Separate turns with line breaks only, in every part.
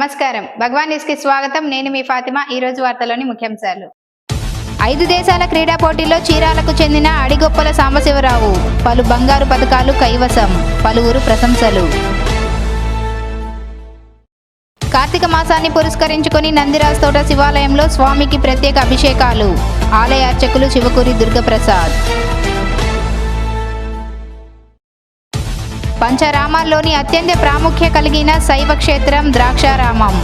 నమస్కారం. భగవాన్ న్యూస్కి స్వాగతం. నేను మీ ఫాతిమా. ఈ రోజు వార్తలోని ముఖ్యాంశాలు ఐదు దేశాల క్రీడా పోటీల్లో చీరాలకు చెందిన అడిగొప్పల సాంబశివరావు. పలు బంగారు పథకాలు కైవసం. పలువురు ప్రశంసలు. కార్తీక మాసాన్ని పురస్కరించుకొని నందిరాజ్ తోట శివాలయంలో స్వామికి ప్రత్యేక అభిషేకాలు. ఆలయ అర్చకులు శివకూరి దుర్గప్రసాద్. పంచరామాల్లోని అత్యంత ప్రాముఖ్య కలిగిన శైవ క్షేత్రం ద్రాక్షారామం.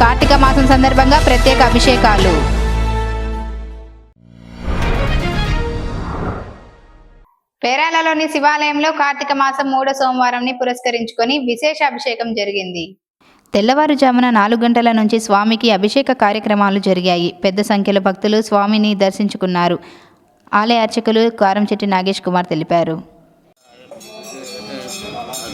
కార్తీక మాసం సందర్భంగా ప్రత్యేక అభిషేకాలు. పేరాలలోని శివాలయంలో కార్తీక మాసం మూడో సోమవారంని పురస్కరించుకొని విశేష అభిషేకం జరిగింది. తెల్లవారుజామున నాలుగు గంటల నుంచి స్వామికి అభిషేక కార్యక్రమాలు జరిగాయి. పెద్ద సంఖ్యలో భక్తులు స్వామిని దర్శించుకున్నారు. ఆలయ అర్చకులు కారంచెట్టి నాగేష్ కుమార్ తెలిపారు.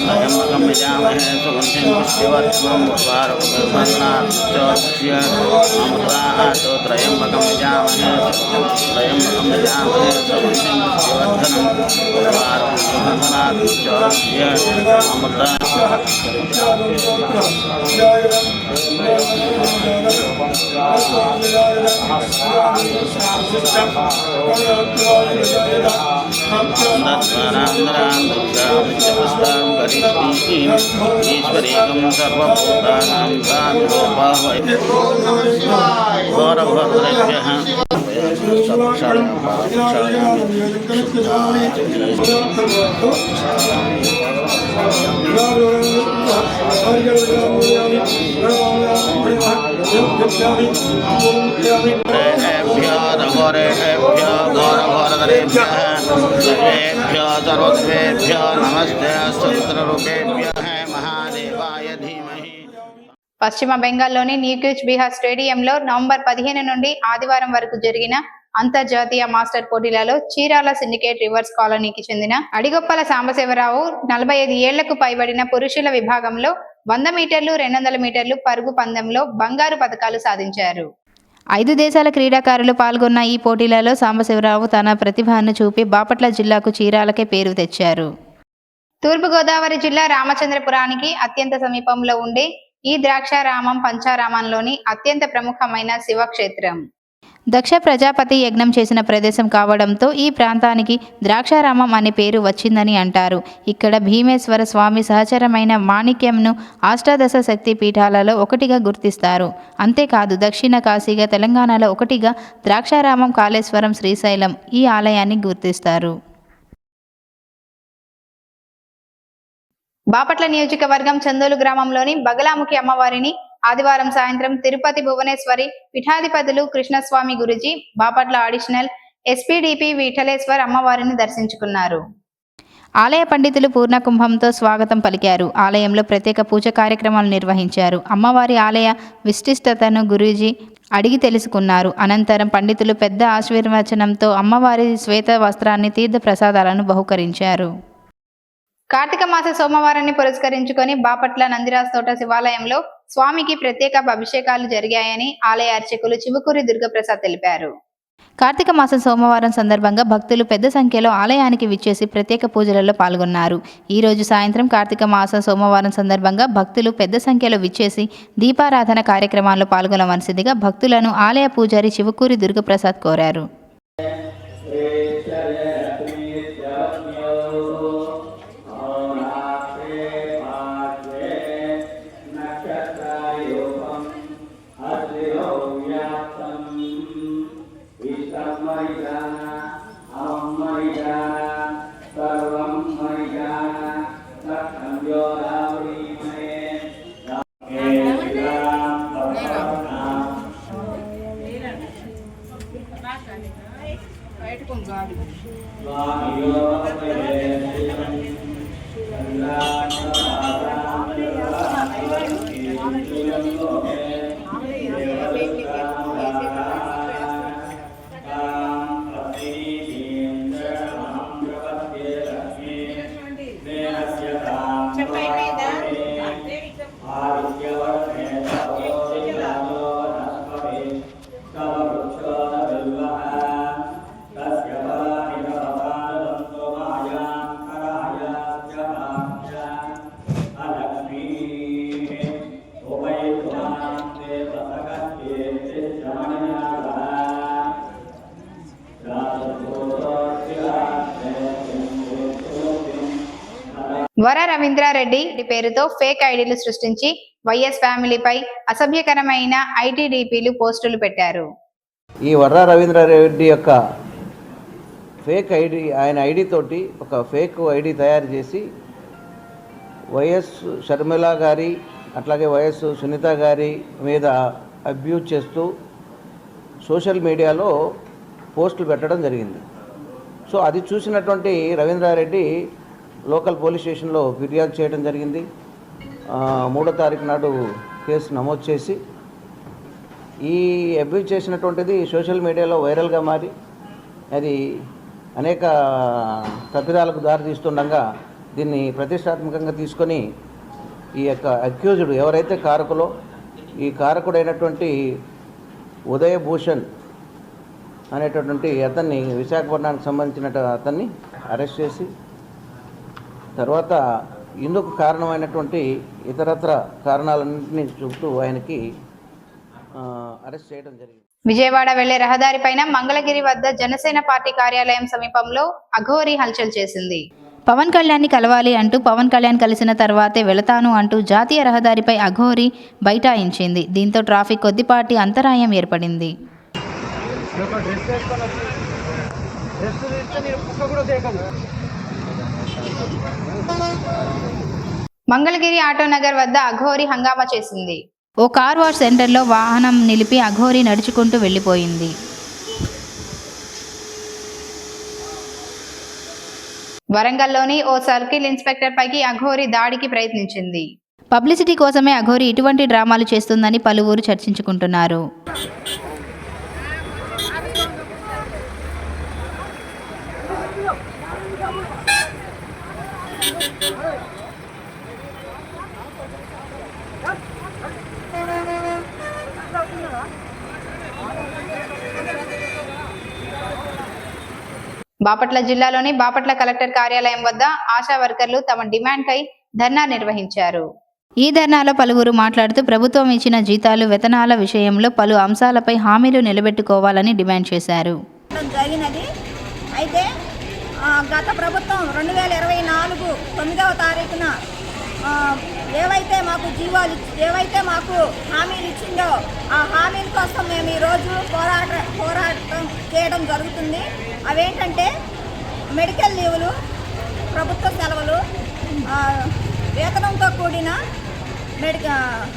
వయం మగం అయం మగం విజామహే సుగంధిం పుష్టివర్ధనం ఉర్వారుకర్మణాచోత్స్య మమతాతో త్రయంబకం విజామహే ईश्वरीकं सर्वभूतानां सानुभावय गौरभद्रभ्यः हरे మమతా ఈశ్వరీకం సర్వేభ్య నమస్తే మహాదేవాయ ధీమహి
పశ్చిమ బెంగాల్లోని న్యూక్యూచ్ బీహార్ స్టేడియంలో నవంబర్ పదిహేను నుండి ఆదివారం వరకు జరిగిన అంతర్జాతీయ మాస్టర్ పోటీలలో చీరాల సిండికేట్ రివర్స్ కాలనీకి చెందిన అడిగొప్పల సాంబశివరావు నలభై ఐదు ఏళ్ళకు పైబడిన పురుషుల విభాగంలో వంద మీటర్లు రెండు వందల మీటర్లు పరుగు పందెంలో బంగారు పథకాలు సాధించారు. ఐదు దేశాల క్రీడాకారులు పాల్గొన్న ఈ పోటీలలో సాంబశివరావు తన ప్రతిభను చూపి బాపట్ల జిల్లాకు చీరాలకే పేరు తెచ్చారు. తూర్పుగోదావరి జిల్లా రామచంద్రపురానికి అత్యంత సమీపంలో ఉండే ఈ ద్రాక్షారామం పంచారామంలోని అత్యంత ప్రముఖమైన శివక్షేత్రం. దక్ష ప్రజాపతి యజ్ఞం చేసిన ప్రదేశం కావడంతో ఈ ప్రాంతానికి ద్రాక్షారామం అనే పేరు వచ్చిందని అంటారు. ఇక్కడ భీమేశ్వర స్వామి సహచరమైన మాణిక్యంను అష్టాదశ శక్తి పీఠాలలో ఒకటిగా గుర్తిస్తారు. అంతేకాదు దక్షిణ కాశీగా తెలంగాణలో ఒకటిగా ద్రాక్షారామం కాళేశ్వరం శ్రీశైలం ఈ ఆలయాన్ని గుర్తిస్తారు. బాపట్ల నియోజకవర్గం చందోలు గ్రామంలోని బగలాముఖి అమ్మవారిని ఆదివారం సాయంత్రం తిరుపతి భువనేశ్వరి పీఠాధిపతులు కృష్ణస్వామి గురుజీ బాపట్ల అడిషనల్ ఎస్పీడిపి విఠలేశ్వర్ అమ్మవారిని దర్శించుకున్నారు. ఆలయ పండితులు పూర్ణకుంభంతో స్వాగతం పలికారు. ఆలయంలో ప్రత్యేక పూజ కార్యక్రమాలు నిర్వహించారు. అమ్మవారి ఆలయ విశిష్టతను గురూజీ అడిగి తెలుసుకున్నారు. అనంతరం పండితులు పెద్ద ఆశీర్వచనంతో అమ్మవారి శ్వేత వస్త్రాన్ని తీర్థ ప్రసాదాలను బహుకరించారు. కార్తీక మాస సోమవారాన్ని పురస్కరించుకొని బాపట్ల నందిరాజ్ తోట శివాలయంలో స్వామికి ప్రత్యేక అభిషేకాలు జరిగాయని ఆలయ అర్చకులు చివుకూరి దుర్గప్రసాద్ తెలిపారు. కార్తీక మాసం సోమవారం సందర్భంగా భక్తులు పెద్ద సంఖ్యలో ఆలయానికి విచ్చేసి ప్రత్యేక పూజలలో పాల్గొన్నారు. ఈ రోజు సాయంత్రం కార్తీక మాసం సోమవారం సందర్భంగా భక్తులు పెద్ద సంఖ్యలో విచ్చేసి దీపారాధన కార్యక్రమాల్లో పాల్గొనవలసిందిగా భక్తులను ఆలయ పూజారి చివుకూరి దుర్గప్రసాద్ కోరారు. వర రవీంద్రారెడ్డి పేరుతో ఫేక్ ఐడీలు సృష్టించి వైఎస్ ఫ్యామిలీపై అసభ్యకరమైన ఐటీడీపీలు పోస్టులు పెట్టారు.
ఈ వర్ర రవీంద్రారెడ్డి యొక్క ఫేక్ ఐడి ఆయన ఐడి తోటి ఒక ఫేక్ ఐడి తయారు చేసి వైఎస్ షర్మిల గారి అట్లాగే వైఎస్ సునీత గారి మీద అబ్యూజ్ చేస్తూ సోషల్ మీడియాలో పోస్టులు పెట్టడం జరిగింది. సో అది చూసినటువంటి రవీంద్రారెడ్డి లోకల్ పోలీస్ స్టేషన్లో ఫిర్యాదు చేయడం జరిగింది. మూడో తారీఖు నాడు కేసు నమోదు చేసి ఈ అబ్యూజ్ చేసినటువంటిది సోషల్ మీడియాలో వైరల్గా మారి అది అనేక తప్పిదాలకు దారితీస్తుండగా దీన్ని ప్రతిష్టాత్మకంగా తీసుకొని ఈ యొక్క అక్యూజుడు ఎవరైతే కారకులో ఈ కారకుడైనటువంటి ఉదయభూషణ్ అనేటటువంటి అతన్ని విశాఖపట్నానికి సంబంధించిన అతన్ని అరెస్ట్ చేసి తర్వాత ఇందుకు కారణమైనటువంటి ఇతరత్ర కారణాలన్నింటినీ చూపుతూ ఆయనకి అరెస్ట్ చేయడం జరిగింది.
విజయవాడ వెళ్ళే రహదారిపైన మంగళగిరి వద్ద జనసేన పార్టీ కార్యాలయం సమీపంలో అఘోరి హల్చల్ చేసింది. పవన్ కళ్యాణ్ని కలవాలి అంటూ పవన్ కళ్యాణ్ కలిసిన తర్వాతే వెళతాను అంటూ జాతీయ రహదారిపై అఘోరి బైఠాయించింది. దీంతో ట్రాఫిక్ కొద్దిపాటి అంతరాయం ఏర్పడింది. మంగళగిరి ఆటోనగర్ వద్ద అఘోరి హంగామా చేసింది. ఓ కార్ వాష్ సెంటర్లో వాహనం నిలిపి అఘోరి నడుచుకుంటూ వెళ్ళిపోయింది. వరంగల్లోని ఓ సర్కిల్ ఇన్స్పెక్టర్ పైకి అఘోరి దాడికి ప్రయత్నించింది. పబ్లిసిటీ కోసమే అఘోరి ఇటువంటి డ్రామాలు చేస్తుందని పలువురు చర్చించుకుంటున్నారు. బాపట్ల జిల్లాలోని బాపట్ల కలెక్టర్ కార్యాలయం వద్ద ఆశా వర్కర్లు తమ డిమాండ్కై ధర్నా నిర్వహించారు. ఈ ధర్నాలో పలువురు మాట్లాడుతూ ప్రభుత్వం ఇచ్చిన జీతాలు వేతనాల విషయంలో పలు అంశాలపై హామీలు నిలబెట్టుకోవాలని డిమాండ్ చేశారు.
జరిగినది అయితే గత ప్రభుత్వం రెండు వేల ఇరవై నాలుగు తొమ్మిదవ తారీఖున ఏవైతే మాకు జీవాలు ఏవైతే మాకు హామీలు ఇచ్చిందో ఆ హామీల కోసం మేము ఈరోజు పోరాట పోరాటం చేయడం జరుగుతుంది. అవేంటంటే మెడికల్ లీవులు ప్రభుత్వ సెలవులు వేతనంతో కూడిన మెడిక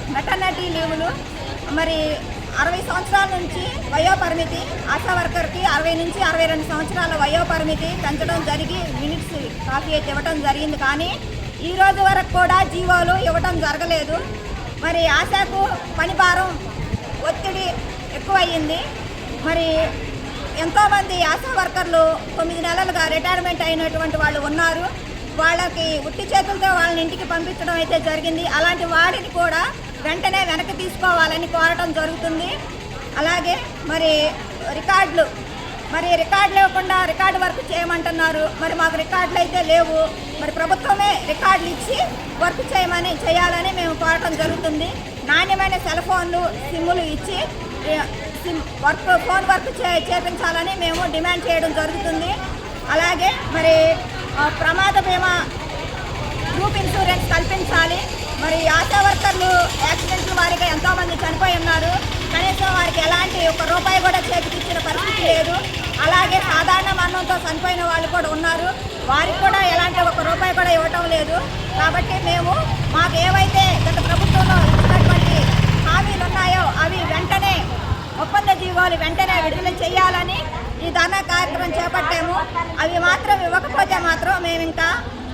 మెటర్నిటీ లీవులు మరి అరవై సంవత్సరాల నుంచి వయోపరిమితి ఆశా వర్కర్కి అరవై నుంచి అరవై రెండు సంవత్సరాల వయో పరిమితి పెంచడం జరిగి మినిట్స్ కాఫీ అయితే ఇవ్వడం జరిగింది. కానీ ఈ రోజు వరకు కూడా జీవోలు ఇవ్వడం జరగలేదు. మరి ఆశాకు పని భారం ఒత్తిడి ఎక్కువయ్యింది. మరి ఎంతోమంది ఆశా వర్కర్లు తొమ్మిది నెలలుగా రిటైర్మెంట్ అయినటువంటి వాళ్ళు ఉన్నారు. వాళ్ళకి ఉట్టి చేతులతో వాళ్ళని ఇంటికి పంపించడం అయితే జరిగింది. అలాంటి వాడిని కూడా వెంటనే వెనక్కి తీసుకోవాలని కోరటం జరుగుతుంది. అలాగే మరి రికార్డులు మరి రికార్డు లేకుండా రికార్డు వర్క్ చేయమంటున్నారు. మరి మాకు రికార్డులు అయితే లేవు. మరి ప్రభుత్వమే రికార్డులు ఇచ్చి వర్క్ చేయమని చేయాలని మేము కోరటం జరుగుతుంది. నాణ్యమైన సెల్ ఫోన్లు సిమ్ములు ఇచ్చి సిమ్ వర్క్ ఫోన్ వర్క్ చే చేపించాలని మేము డిమాండ్ చేయడం జరుగుతుంది. అలాగే మరి ప్రమాద బీమా గ్రూప్ ఇన్సూరెన్స్ కల్పించాలి. మరి ఆశా వర్కర్లు యాక్సిడెంట్ల వారిగా ఎంతోమంది చనిపోయి ఉన్నారు. కనీసం వారికి ఎలాంటి ఒక రూపాయి కూడా చేతికి ఇచ్చిన పరిస్థితి లేదు. అలాగే సాధారణ మరణంతో చనిపోయిన వాళ్ళు కూడా ఉన్నారు. వారికి కూడా ఎలాంటి ఒక రూపాయి కూడా ఇవ్వటం లేదు. కాబట్టి మేము మాకు ఏవైతే గత ప్రభుత్వంలో ఇచ్చినటువంటి హామీలు ఉన్నాయో అవి వెంటనే ఒప్పంద జీవోలు వెంటనే విడుదల చేయాలని ఈ ధర్నా కార్యక్రమం చేపట్టాము. అవి మాత్రం ఇవ్వకపోతే మాత్రం మేము ఇంకా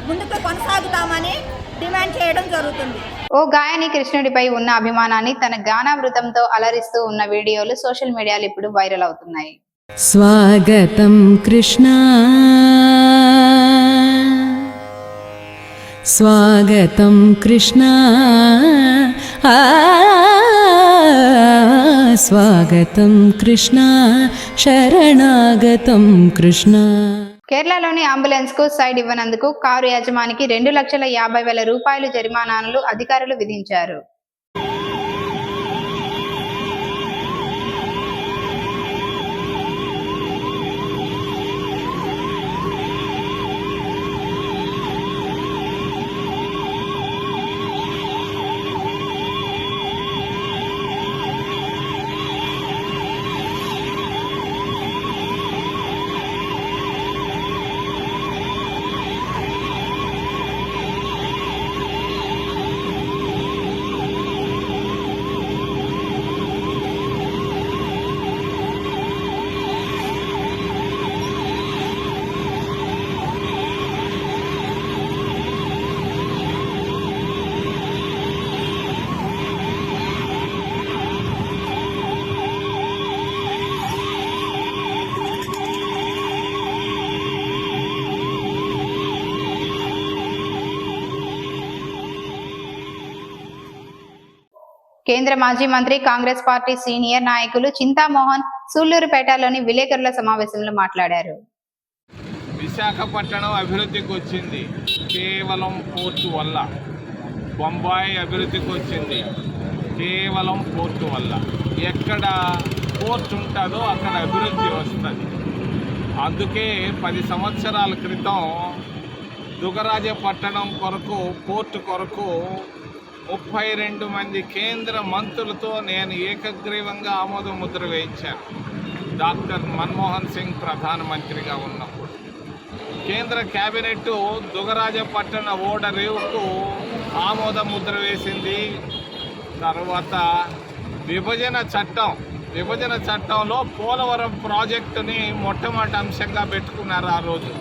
ముందుకు కొనసాగుతామని డిమాండ్ చేయడం జరుగుతుంది.
ఓ గాయని కృష్ణుడిపై ఉన్న అభిమానాన్ని తన గానావృతంతో అలరిస్తూ ఉన్న వీడియోలు సోషల్ మీడియాలో ఇప్పుడు వైరల్ అవుతున్నాయి.
స్వాగతం కృష్ణ. స్వాగతం కృష్ణ. స్వాగతం కృష్ణ. శరణాగతం కృష్ణ.
కేరళలోని అంబులెన్స్కు సైడ్ ఇవ్వనందుకు కారు యజమానికి రెండు లక్షల యాభై వేల రూపాయలు జరిమానాలు అధికారులు విధించారు. కేంద్ర మాజీ మంత్రి కాంగ్రెస్ పార్టీ సీనియర్ నాయకులు చింతామోహన్ సూళ్ళూరుపేటలోని విలేకరుల సమావేశంలో మాట్లాడారు.
విశాఖపట్నం అభివృద్ధికి వచ్చింది. కేవలం పోర్టు వల్ల. బొంబాయి అభివృద్ధికి వచ్చింది. కేవలం పోర్టు వల్ల. ఎక్కడ పోర్ట్ ఉంటుందో అక్కడ అభివృద్ధి వస్తుంది. అందుకే పది సంవత్సరాల క్రితం దుగరాజపట్టణం కొరకు పోర్టు కొరకు ముప్పై రెండు మంది కేంద్ర మంత్రులతో నేను ఏకగ్రీవంగా ఆమోద ముద్ర వేయించాను. డాక్టర్ మన్మోహన్ సింగ్ ప్రధానమంత్రిగా ఉన్నప్పుడు కేంద్ర కేబినెట్ దుగరాజపట్టణ ఓడ రేవుకు ఆమోద ముద్ర వేసింది. తర్వాత విభజన చట్టం విభజన చట్టంలో పోలవరం ప్రాజెక్టుని మొట్టమొదటి అంశంగా పెట్టుకున్నారు ఆ రోజు.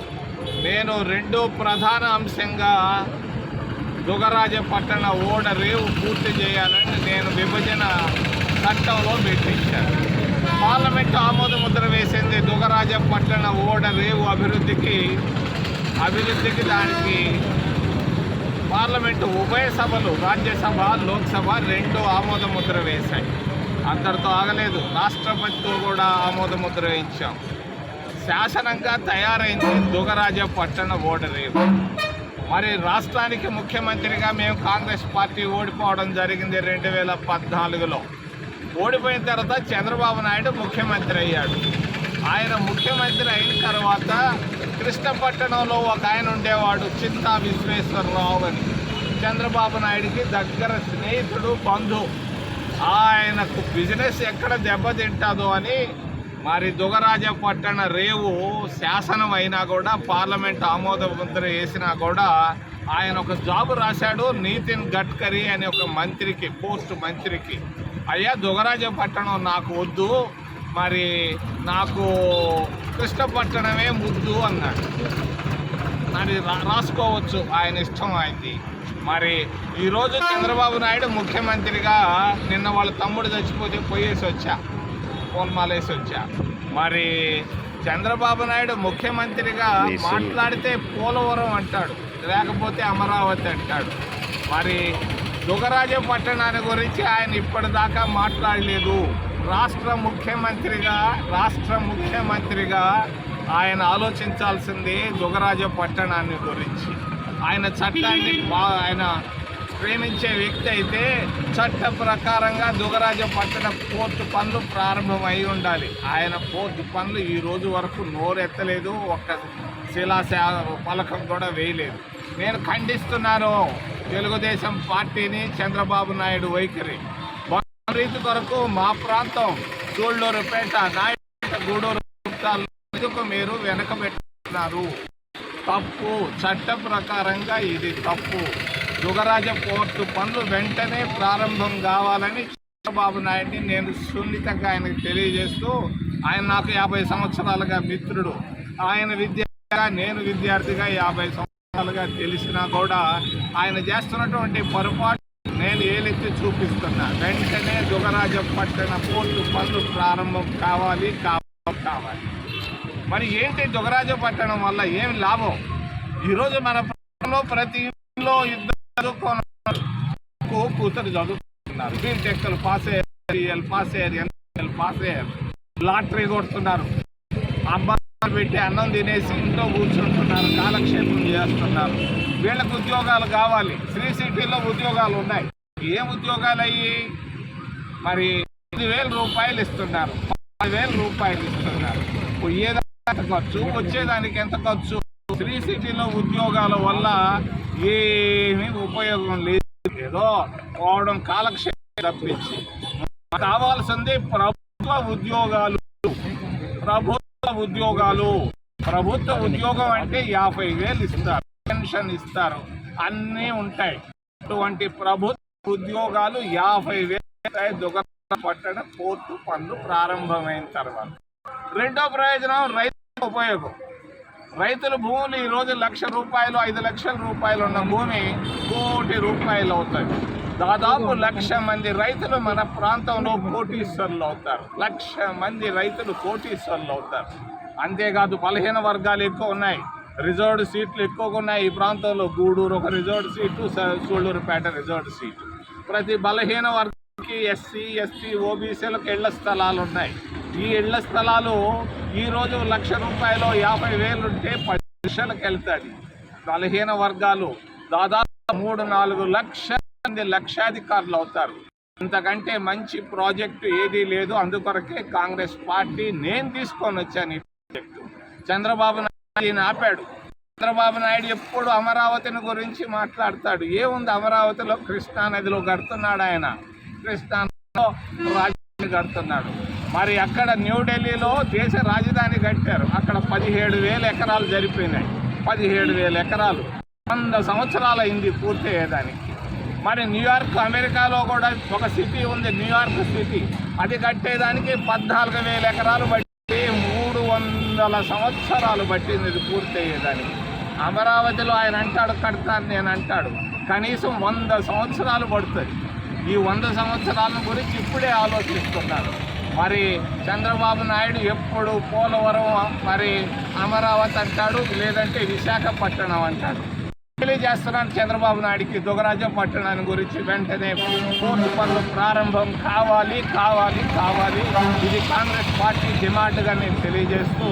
నేను రెండో ప్రధాన అంశంగా దుగరాజపట్టణ ఓడ రేవు పూర్తి చేయాలని నేను విభజన చట్టంలో పెట్టించాను పార్లమెంట్ ఆమోద ముద్ర వేసింది దుగరాజపట్టణ ఓడ రేవు అభివృద్ధికి అభివృద్ధికి దానికి. పార్లమెంటు ఉభయ సభలు రాజ్యసభ లోక్సభ రెండు ఆమోద ముద్ర వేశాయి. అందరితో ఆగలేదు. రాష్ట్రపతితో కూడా ఆమోద ముద్ర వేయించాం. శాసనంగా తయారైంది దుగరాజపట్టణ ఓడ రేవు మరి రాష్ట్రానికి ముఖ్యమంత్రిగా మేము కాంగ్రెస్ పార్టీ ఓడిపోవడం జరిగింది రెండు వేల పద్నాలుగులో. ఓడిపోయిన తర్వాత చంద్రబాబు నాయుడు ముఖ్యమంత్రి అయ్యాడు. ఆయన ముఖ్యమంత్రి అయిన తర్వాత కృష్ణపట్టణంలో ఒక ఆయన ఉండేవాడు చింతా విశ్వేశ్వరరావు అని. చంద్రబాబు నాయుడికి దగ్గర స్నేహితుడు బంధువు. ఆయనకు బిజినెస్ ఎక్కడ దెబ్బతింటుందో అని మరి దుగరాజపట్టణ రేవు శాసనం అయినా కూడా పార్లమెంట్ ఆమోద ముద్ర వేసినా కూడా ఆయన ఒక జాబ్ రాశాడు నితిన్ గడ్కరీ అనే ఒక మంత్రికి పోస్ట్ మంత్రికి. అయ్యా దుగరాజపట్టణం నాకు వద్దు మరి నాకు కృష్ణపట్టణమే ముద్దు అన్నాడు. మరి రా- రాసుకోవచ్చు ఆయన ఇష్టం ఆయనది. మరి ఈరోజు చంద్రబాబు నాయుడు ముఖ్యమంత్రిగా నిన్న వాళ్ళ తమ్ముడు చచ్చిపోతే పోయేసి వచ్చా. పూలమాలేసి వచ్చా మరి చంద్రబాబు నాయుడు ముఖ్యమంత్రిగా మాట్లాడితే పోలవరం అంటాడు లేకపోతే అమరావతి అంటాడు. మరి దుగరాజపట్టణాన్ని గురించి ఆయన ఇప్పటిదాకా మాట్లాడలేదు. రాష్ట్ర ముఖ్యమంత్రిగా రాష్ట్ర ముఖ్యమంత్రిగా ఆయన ఆలోచించాల్సింది దుగరాజపట్టణాన్ని గురించి. ఆయన చట్టాన్ని ఆయన ప్రేమించే వ్యక్తి అయితే చట్ట ప్రకారంగా దుగరాజపట్టణ కోర్టు పనులు ప్రారంభమై ఉండాలి. ఆయన కోర్టు పనులు ఈ రోజు వరకు నోరెత్తలేదు ఒక్క శిలాశా పలకం కూడా వేయలేదు. నేను ఖండిస్తున్నాను తెలుగుదేశం పార్టీని చంద్రబాబు నాయుడు వైఖరి. రీతి కొరకు మా ప్రాంతం సూళ్ళూరుపేట నాయుడు గూడూరు ఎందుకు మీరు వెనకబెట్టుతున్నారు తప్పు చట్ట ప్రకారంగా ఇది తప్పు. యుగరాజ పోర్టు పనులు వెంటనే ప్రారంభం కావాలని చంద్రబాబు నాయుడిని నేను సున్నితంగా ఆయనకు తెలియజేస్తూ ఆయన నాకు యాభై సంవత్సరాలుగా మిత్రుడు. ఆయన విద్యార్థిగా నేను విద్యార్థిగా యాభై సంవత్సరాలుగా తెలిసినా కూడా ఆయన చేస్తున్నటువంటి పొరపాటు నేను ఏలెత్తి చూపిస్తున్నా. వెంటనే యుగరాజ పట్టణ పోర్టు పనులు ప్రారంభం కావాలి కావాలి కావాలి. మరి ఏంటి దుగరాజపట్టణం వల్ల ఏం లాభం? ఈరోజు మన ప్రాంతంలో ప్రతి ఇంట్లో యుద్ధం చదువుకున్నారు కూతురు చదువుతున్నారు. బీటెక్లు పాస్ అయ్యారు పాస్ అయ్యారు ఎంఎల్ పాస్ అయ్యారు. లాటరీ కొడుతున్నారు. అమ్మాయి పెట్టి అన్నం తినేసి ఇంట్లో కూర్చుంటున్నారు కాలక్షేపం చేస్తున్నారు. వీళ్ళకు ఉద్యోగాలు కావాలి. శ్రీ సిటీలో ఉద్యోగాలు ఉన్నాయి. ఏం ఉద్యోగాలు అయ్యి? మరి ఐదు వేల రూపాయలు ఇస్తున్నారు. వేల రూపాయలు ఇస్తున్నారు. పోయేదానికి ఎంత ఖర్చు వచ్చేదానికి ఎంత ఖర్చు? శ్రీ సిటీలో ఉద్యోగాల వల్ల ఏమీ ఉపయోగం లేదు. ఏదో పోవడం కాలక్షేపం తప్పించి. కావాల్సింది ప్రభుత్వ ఉద్యోగాలు. ప్రభుత్వ ఉద్యోగాలు. ప్రభుత్వ ఉద్యోగం అంటే యాభై వేలు ఇస్తారు. పెన్షన్ ఇస్తారు. అన్నీ ఉంటాయి. అటువంటి ప్రభుత్వ ఉద్యోగాలు యాభై వేలు ఉంటాయి. పట్టడం కోర్టు పనులు ప్రారంభమైన తర్వాత. రెండో ప్రయోజనం రైతు ఉపయోగం. రైతుల భూములు ఈరోజు రోజు లక్ష రూపాయలు ఐదు లక్షల రూపాయలు ఉన్న భూమి కోటి రూపాయలు అవుతాయి. దాదాపు లక్ష మంది రైతులు మన ప్రాంతంలో కోటీశ్వరులు అవుతారు. లక్ష మంది రైతులు కోటీశ్వరులు అవుతారు. అంతేకాదు బలహీన వర్గాలు ఎక్కువ ఉన్నాయి. రిజర్వ్డ్ సీట్లు ఎక్కువగా ఉన్నాయి. ఈ ప్రాంతంలో గూడూరు ఒక reserved seat Sullurpeta reserved seat. ప్రతి బలహీన వర్గానికి ఎస్సీ ఎస్టీ ఓబీసీలకు ఇళ్ళ స్థలాలు ఉన్నాయి. ఈ ఇళ్ళ స్థలాలు ఈరోజు లక్ష రూపాయలు యాభై వేలు ఉంటే పది లక్షలకు వెళ్తాది. బలహీన వర్గాలు దాదాపు మూడు నాలుగు లక్షల మంది లక్షాధికారులు అవుతారు. ఇంతకంటే మంచి ప్రాజెక్టు ఏదీ లేదు. అందుకొరకే కాంగ్రెస్ పార్టీ నేను తీసుకొని వచ్చాను ఈ ప్రాజెక్టు. చంద్రబాబు నాయుడు ఆపాడు. చంద్రబాబు నాయుడు ఎప్పుడు అమరావతిని గురించి మాట్లాడతాడు? ఏముంది అమరావతిలో? కృష్ణానదిలో కడుతున్నాడు ఆయన. కృష్ణానదిలో రాజధాని కడుతున్నాడు. మరి అక్కడ న్యూఢిల్లీలో దేశ రాజధాని కట్టారు. అక్కడ పదిహేడు వేల ఎకరాలు జరిపోయినాయి పదిహేడు వేల ఎకరాలు. వంద సంవత్సరాలు అయింది పూర్తి అయ్యేదానికి మరి న్యూయార్క్ అమెరికాలో కూడా ఒక సిటీ ఉంది న్యూయార్క్ సిటీ. అది కట్టేదానికి పద్నాలుగు వేల ఎకరాలు బట్టి మూడు వందల సంవత్సరాలు పట్టింది ఇది పూర్తి అయ్యేదానికి అమరావతిలో ఆయన అంటాడు కడతాను నేను అంటాడు. కనీసం వంద సంవత్సరాలు పడుతుంది. ఈ వంద సంవత్సరాల గురించి ఇప్పుడే ఆలోచిస్తున్నారు మరి చంద్రబాబు నాయుడు ఎప్పుడు పోలవరం మరి అమరావతి అంటాడు లేదంటే విశాఖపట్నం అంటాడు. తెలియజేస్తున్నాను చంద్రబాబు నాయుడికి దుగరాజం పట్టణాన్ని గురించి. వెంటనే కోర్టు పనులు ప్రారంభం కావాలి కావాలి కావాలి. ఇది కాంగ్రెస్ పార్టీ డిమాండ్గా నేను తెలియజేస్తూ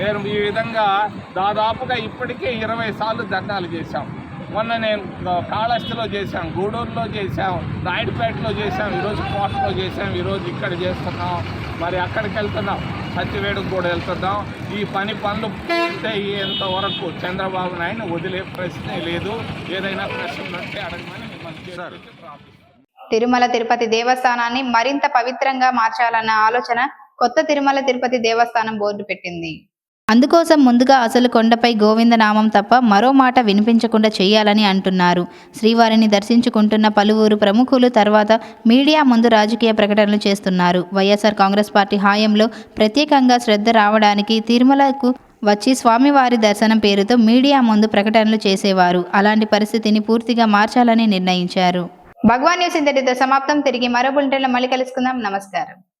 నేను ఈ విధంగా దాదాపుగా ఇప్పటికే ఇరవై సార్లు ధర్నాలు చేశాం. మొన్న నేను కాళహస్తిలో చేశాం గూడూరులో చేశాం నాయుడుపేటలో చేశాం ఈరోజు కోటలో చేశాం ఈరోజు ఇక్కడ చేస్తున్నాం మరి అక్కడికి వెళ్తున్నాం సత్యవేడుకు కూడా వెళ్తున్నాం. ఈ పని పనులు పూర్తయ్యేంత వరకు చంద్రబాబు నాయుడు వదిలే ప్రశ్నే లేదు. ఏదైనా ప్రశ్నలు ఉంటే అడగమని మిమ్మల్ని.
తిరుమల తిరుపతి దేవస్థానాన్ని మరింత పవిత్రంగా మార్చాలన్న ఆలోచన కొత్త తిరుమల తిరుపతి దేవస్థానం బోర్డు పెట్టింది. అందుకోసం ముందుగా అసలు కొండపై గోవిందనామం తప్ప మరో మాట వినిపించకుండా చేయాలని అంటున్నారు. శ్రీవారిని దర్శించుకుంటున్న పలువురు ప్రముఖులు తర్వాత మీడియా ముందు రాజకీయ ప్రకటనలు చేస్తున్నారు. వైఎస్ఆర్ కాంగ్రెస్ పార్టీ హాయంలో ప్రత్యేకంగా శ్రద్ధ రావడానికి తిరుమలకు వచ్చి స్వామివారి దర్శనం పేరుతో మీడియా ముందు ప్రకటనలు చేసేవారు. అలాంటి పరిస్థితిని పూర్తిగా మార్చాలని నిర్ణయించారు. భగవాన్ న్యూస్ ఇంతటితో సమాప్తం. తిరిగి మరో బులెటిన్లో మళ్ళీ కలుసుకుందాం. నమస్కారం.